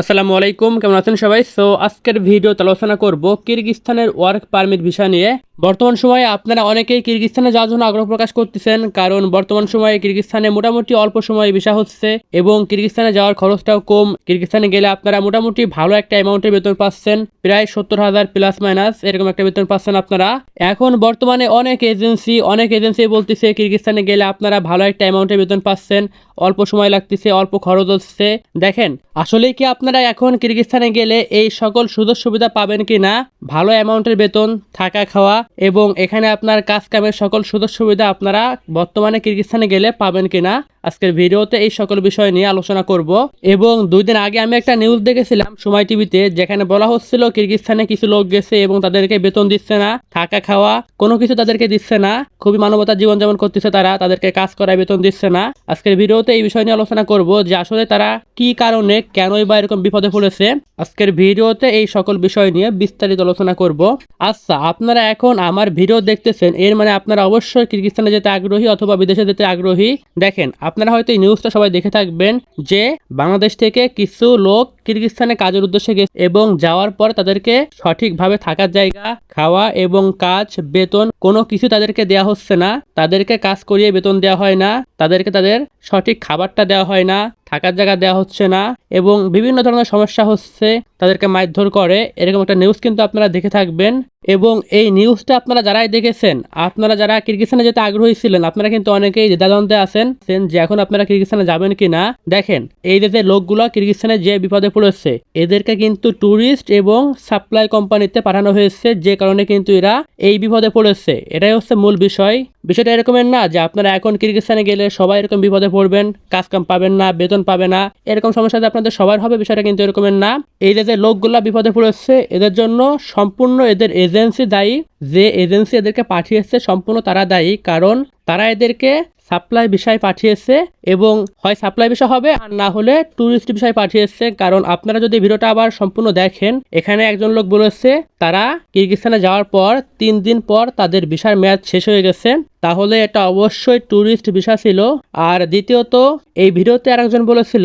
আসসালামু আলাইকুম, কেমন আছেন সবাই? সো আজকের ভিডিওতে আলোচনা করব কিরগিস্তানের ওয়ার্ক পারমিট ভিসা নিয়ে। বর্তমান সময়ে আপনারা অনেকেই কিরগিস্তানে যাওয়ার জন্য আগ্রহ প্রকাশ করতেছেন, কারণ বর্তমান সময়ে কিরগিস্তানে মোটামুটি অল্প সময়ে ভিসা হচ্ছে এবং কিরগিস্তানে যাওয়ার খরচটাও কম। কিরগিস্তানে গেলে আপনারা মোটামুটি ভালো একটা অ্যামাউন্টের বেতন পাচ্ছেন, প্রায় সত্তর হাজার প্লাস মাইনাস এরকম একটা বেতন পাচ্ছেন আপনারা। এখন বর্তমানে অনেক এজেন্সি অনেক এজেন্সি বলতেছে কিরগিস্তানে গেলে আপনারা ভালো একটা অ্যামাউন্টের বেতন পাচ্ছেন, অল্প সময় লাগতেছে, অল্প খরচ হচ্ছে। দেখেন, আসলেই কি আপনারা এখন কিরগিস্তানে গেলে এই সকল সুযোগ সুবিধা পাবেন কি না ভালো অ্যামাউন্টের বেতন, থাকা খাওয়া এবং এখানে আপনার কাজ কামের সকল সুযোগ সুবিধা আপনারা বর্তমানে কিরগিস্তানে গেলে পাবেন কি না আজকের ভিডিওতে এই সকল বিষয় নিয়ে আলোচনা করব। এবং দুই দিন আগে আমি একটা নিউজ দেখেছিলাম সময় টিভিতে যেখানে বলা হচ্ছিল কিরগিস্তানে কিছু লোক গেছে এবং তাদেরকে বেতন দিচ্ছে না, থাকা খাওয়া, কোনো কিছু তাদেরকে দিচ্ছে না, খুবই মানবতার জীবনযাপন করতেছে তারা, তাদেরকে কাজ করায় বেতন দিচ্ছে না। আজকের ভিডিওতে এই বিষয় নিয়ে আলোচনা করব যে আসলে তারা কি কারণে, কেনই বা এরকম বিপদে পড়েছে। আজকের ভিডিওতে এই সকল বিষয় নিয়ে বিস্তারিত আলোচনা করব। আচ্ছা আপনারা এখন আমার ভিডিও দেখতেছেন, এর মানে আপনারা অবশ্যই কিরগিস্তানে যেতে আগ্রহী অথবা বিদেশে যেতে আগ্রহী। দেখেন আপনারা হয়তো এই নিউজটা সবাই দেখে থাকবেন যে বাংলাদেশ থেকে কিছু লোক কিরগিস্তানে কাজের উদ্দেশ্যে গেছে এবং যাওয়ার পর তাদেরকে সঠিকভাবে থাকার জায়গা, খাওয়া এবং কাজ, বেতন কোনো কিছু তাদেরকে দেওয়া হচ্ছে না। তাদেরকে কাজ করিয়ে বেতন দেওয়া হয় না। তাদেরকে তাদের সঠিক খাবারটা দেওয়া হয় না, থাকার জায়গা দেওয়া হচ্ছে না এবং বিভিন্ন ধরনের সমস্যা হচ্ছে। তাদেরকে মারধর করে। এরকম একটা নিউজ কিন্তু আপনারা দেখে থাকবেন। এবং এই নিউজটা আপনারা যারাই দেখেছেন, আপনারা যারা কিরগিস্তানে যেতে আগ্রহী ছিলেন, আপনারা কিন্তু অনেকেই দ্বিধাদ্বন্দ্বে আছেন যে এখন আপনারা কিরগিস্তানে যাবেন কি না দেখেন, এই যে লোকগুলো কিরগিস্তানে যে বিপদে পড়েছে। এদেরকে কিন্তু ট্যুরিস্ট এবং সাপ্লাই কোম্পানিতে পাঠানো হয়েছে, যে কারণে কিন্তু এরা এই বিপদে পড়েছে। এটাই হচ্ছে মূল বিষয়। বিষয়টা এরকমের না যে আপনারা এখন কিরগিস্তানে গেলে সবাই এরকম বিপদে পড়বেন কাজ কাম পাবেন না, বেতন পাবে না, এরকম সমস্যাতে আপনাদের সবার হবে, বিষয়টা কিন্তু এরকমের না। এই যে লোকগুলা বিপদে পড়েছে, এদের জন্য সম্পূর্ণ এদের এজেন্সি দায়ী। যে এজেন্সি এদেরকে পাঠিয়েছে, সম্পূর্ণ তারা দায়ী, কারণ তারা এদেরকে সাপ্লাই বিষয় পাঠিয়েছে এবং হয় সাপ্লাই বিষয় হবে আর না হলে ট্যুরিস্ট বিষয় পাঠিয়েছে। কারণ আপনারা যদি ভিডিওটা আবার সম্পূর্ণ দেখেন, এখানে একজন লোক বলেছে তারা কিরগিস্তানে যাওয়ার পর তিন দিন পর তাদের ভিসার মেয়াদ শেষ হয়ে গেছে। তাহলে এটা অবশ্যই ট্যুরিস্ট ভিসা ছিল। আর দ্বিতীয়ত, এই ভিডিওতে আরেকজন বলেছিল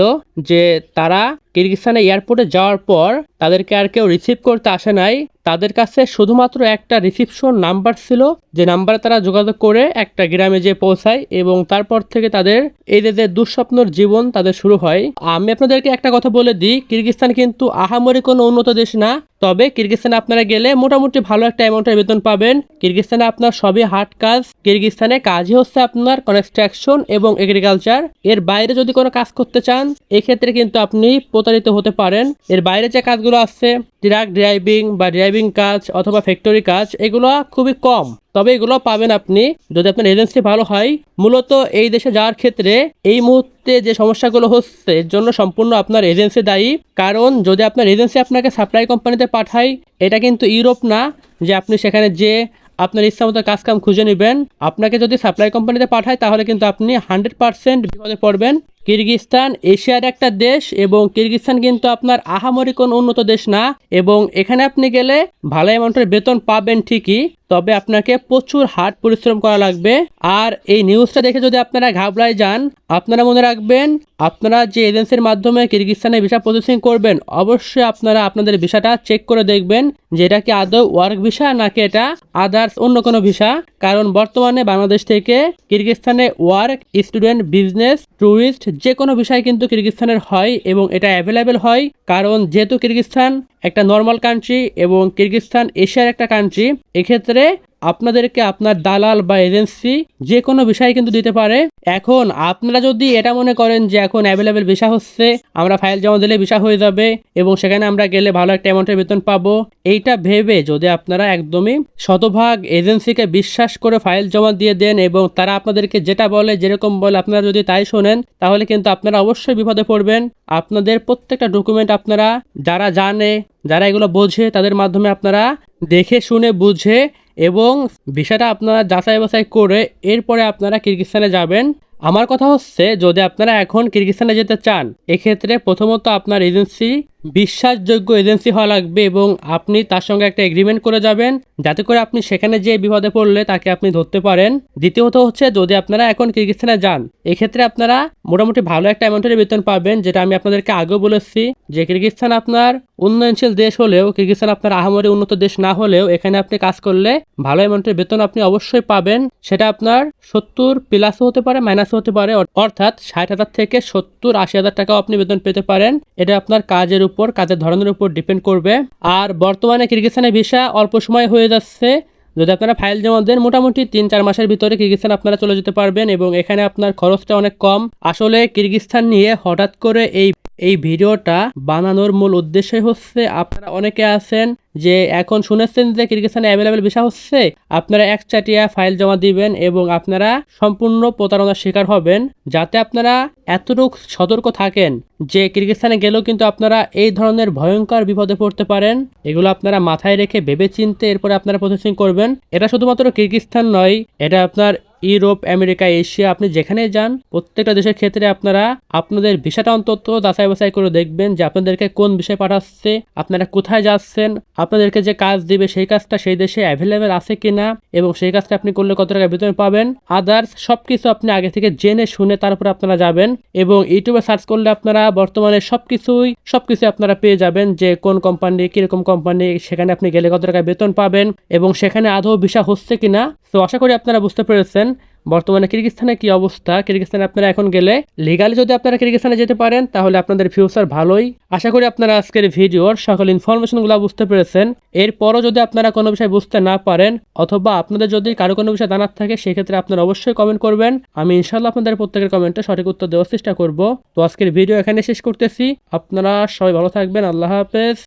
যে তারা কিরগিস্তানে এয়ারপোর্টে যাওয়ার পর তাদেরকে আর কেউ রিসিভ করতে আসে নাই। তাদের কাছে শুধুমাত্র একটা রিসিপশন নাম্বার ছিল। যে নাম্বারে তারা যোগাযোগ করে একটা গ্রামে যে পৌঁছায় এবং তারপর থেকে তাদের এই যে দুঃস্বপ্নর জীবন তাদের শুরু হয়। আমি আপনাদেরকে একটা কথা বলে দিই, কিরগিস্তান কিন্তু আহামরি কোনো উন্নত দেশ না। তবে কিরগিস্তানে আপনারা গেলে মোটামুটি ভালো একটা অ্যামাউন্টের বেতন পাবেন। কিরগিস্তানে আপনার সবই হাট কাজ। কিরগিস্তানে কাজই হচ্ছে আপনার কনস্ট্রাকশন এবং এগ্রিকালচার এর বাইরে যদি কোনো কাজ করতে চান, এক্ষেত্রে কিন্তু আপনি প্রতারিত হতে পারেন। এর বাইরে যে কাজগুলো আছে ট্রাক ড্রাইভিং বা ড্রাইভিং কাজ অথবা ফ্যাক্টরি কাজ, এগুলো খুবই কম। তবে এগুলো পাবেন আপনি। যদি আপনার এজেন্সি ভালো হয়, মূলত এই দেশে যাওয়ার ক্ষেত্রে এই মুহূর্তে যে সমস্যাগুলো হচ্ছে, এর জন্য সম্পূর্ণ আপনার এজেন্সি দায়ী। কারণ যদি আপনার এজেন্সি আপনাকে সাপ্লাই কোম্পানিতে পাঠায়, এটা কিন্তু ইউরোপ না যে আপনি সেখানে যে আপনার ইচ্ছা মতো কাজকাম খুঁজে নেবেন। আপনাকে যদি সাপ্লাই কোম্পানিতে পাঠায়, তাহলে কিন্তু আপনি হান্ড্রেড পার্সেন্ট বিপদে পড়বেন। কিরগিস্তান এশিয়ার একটা দেশ এবং কিরগিস্তান কিন্তু আপনার আহামরি কোন উন্নত দেশ না এবং এখানে আপনি গেলে ভালো অ্যামাউন্টের বেতন পাবেন ঠিকই, তবে আপনাকে প্রচুর হার্ড পরিশ্রম করা লাগবে। আর এই নিউজটা দেখে যদি আপনারা ঘাবড়ায় যান, আপনারা মনে রাখবেন, আপনারা যে এজেন্সির মাধ্যমে কিরগিস্তানে ভিসা প্রসেসিং করবেন, অবশ্যই আপনারা আপনাদের ভিসাটা চেক করে দেখবেন যে এটা কি আদৌ ওয়ার্ক ভিসা নাকি এটা আদার্স অন্য কোনো ভিসা। কারণ বর্তমানে বাংলাদেশ থেকে কিরগিস্তানে ওয়ার্ক, স্টুডেন্ট, বিজনেস, ট্যুরিস্ট যে কোনো বিষয় কিন্তু কিরগিস্তানের হয় এবং এটা অ্যাভেলেবেল হয়। কারণ যেহেতু কিরগিস্তান একটা নর্মাল কান্ট্রি এবং কিরগিস্তান এশিয়ার একটা কান্ট্রি এক্ষেত্রে আপনাদেরকে আপনার দালাল বা এজেন্সি যে কোনো বিষয় কিন্তু দিতে পারে। এখন আপনারা যদি এটা মনে করেন যে এখন অ্যাভেলেবেল ভিসা হচ্ছে, আমরা ফাইল জমা দিলে ভিসা হয়ে যাবে এবং সেখানে আমরা গেলে ভালো একটা অ্যামাউন্টের বেতন পাবো। এইটা ভেবে যদি আপনারা একদমই শতভাগ এজেন্সিকে বিশ্বাস করে ফাইল জমা দিয়ে দেন এবং তারা আপনাদেরকে যেটা বলে, যেরকম বলে আপনারা যদি তাই শোনেন, তাহলে কিন্তু আপনারা অবশ্যই বিপদে পড়বেন। আপনাদের প্রত্যেকটা ডকুমেন্ট আপনারা যারা জানে, যারা এগুলো বোঝে, তাদের মাধ্যমে আপনারা দেখে, শুনে, বুঝে এবং ভিসাটা আপনারা যাচাই বাছাই করে এরপরে আপনারা কিরগিস্তানে যাবেন। আমার কথা হচ্ছে, যদি আপনারা এখন কিরগিস্তানে যেতে চান, এক্ষেত্রে প্রথমত আপনার এজেন্সি বিশ্বাসযোগ্য এজেন্সি হওয়া লাগবে এবং আপনি তার সঙ্গে একটা এগ্রিমেন্ট করে যাবেন, যাতে করে আপনি সেখানে যে বিপদে পড়লে তাকে আপনি ধরতে পারেন। দ্বিতীয়ত হচ্ছে, যদি আপনারা এখন কিরগিস্তানে যান, এক্ষেত্রে আপনারা মোটামুটি ভালো একটা অ্যামাউন্টের বেতন পাবেন, যেটা আমি আপনাদেরকে আগেও বলেছি যে কিরগিস্তান আপনার উন্নয়নশীল দেশ হলেও, কিরগিস্তান আপনার আহামরি উন্নত দেশ না হলেও, এখানে আপনি কাজ করলে ভালো অ্যামাউন্টের বেতন আপনি অবশ্যই পাবেন। সেটা আপনার সত্তর প্লাসও হতে পারে মাইনাসও হতে পারে, অর্থাৎ ষাট হাজার থেকে সত্তর আশি হাজার টাকাও আপনি বেতন পেতে পারেন। এটা আপনার কাজের উপর কাজের ধরনের উপর ডিপেন্ড করবে। আর বর্তমানে কিরগিস্তানের ভিসা অল্প সময় হয়ে যাচ্ছে। যদি আপনারা ফাইল জমা দেন, মোটামুটি তিন চার মাসের ভিতরে কিরগিস্তান আপনারা চলে যেতে পারবেন এবং এখানে আপনার খরচটা অনেক কম। আসলে কিরগিস্তান নিয়ে হঠাৎ করে এই এই ভিডিওটা বানানোর মূল উদ্দেশ্যই হচ্ছে, আপনারা অনেকে আছেন যে এখন শুনেছেন যে কিরগিস্তানে অ্যাভেলেবেল ভিসা হচ্ছে, আপনারা এক চাটিয়া ফাইল জমা দিবেন এবং আপনারা সম্পূর্ণ প্রতারণার শিকার হবেন, যাতে আপনারা এতটুকু সতর্ক থাকেন যে কিরগিস্তানে গেলেও কিন্তু আপনারা এই ধরনের ভয়ঙ্কর বিপদে পড়তে পারেন। এগুলো আপনারা মাথায় রেখে ভেবে চিনতে এরপরে আপনারা প্রসেসিং করবেন। এটা শুধুমাত্র কিরগিস্তান নয়, এটা আপনার ইউরোপ, আমেরিকা, এশিয়া, আপনি যেখানে যান, প্রত্যেকটা দেশের ক্ষেত্রে আপনারা আপনাদের ভিসাটা অন্তত যাচাই বাছাই করে দেখবেন যে আপনাদেরকে কোন বিষয়ে পাঠাচ্ছে, আপনারা কোথায় যাচ্ছেন, আপনাদেরকে যে কাজ দিবে সেই কাজটা সেই দেশে অ্যাভেলেবেল আছে কিনা এবং সেই কাজটা আপনি করলে কত টাকা বেতন পাবেন। আদার্স সবকিছু আপনি আগে থেকে জেনে শুনে তারপরে আপনারা যাবেন এবং ইউটিউবে সার্চ করলে আপনারা বর্তমানে সবকিছুই, সবকিছু আপনারা পেয়ে যাবেন যে কোন কোম্পানি কীরকম কোম্পানি সেখানে আপনি গেলে কত টাকা বেতন পাবেন এবং সেখানে আদৌ ভিসা হচ্ছে কিনা। তো আশা করি আপনারা বুঝতে পেরেছেন। বর্তমানে কিরগিস্তানে কি অবস্থা? কিরগিস্তানে আপনারা এখন গেলে লিগালি যদি আপনারা কিরগিস্তানে যেতে পারেন, তাহলে আপনাদের ফিউচার ভালোই। আশা করি আপনারা আজকের ভিডিওর সকল ইনফরমেশনগুলো বুঝতে পেরেছেন। এরপরও যদি আপনারা কোনো বিষয় বুঝতে না পারেন, অথবা আপনাদের যদি কারও কোনো বিষয় জানার থাকে, সেক্ষেত্রে আপনারা অবশ্যই কমেন্ট করবেন। আমি ইনশাল্লাহ আপনাদের প্রত্যেকের কমেন্টে সঠিক উত্তর দেওয়ার চেষ্টা করব। তো আজকের ভিডিও এখানে শেষ করতেছি। আপনারা সবাই ভালো থাকবেন। আল্লাহ হাফেজ।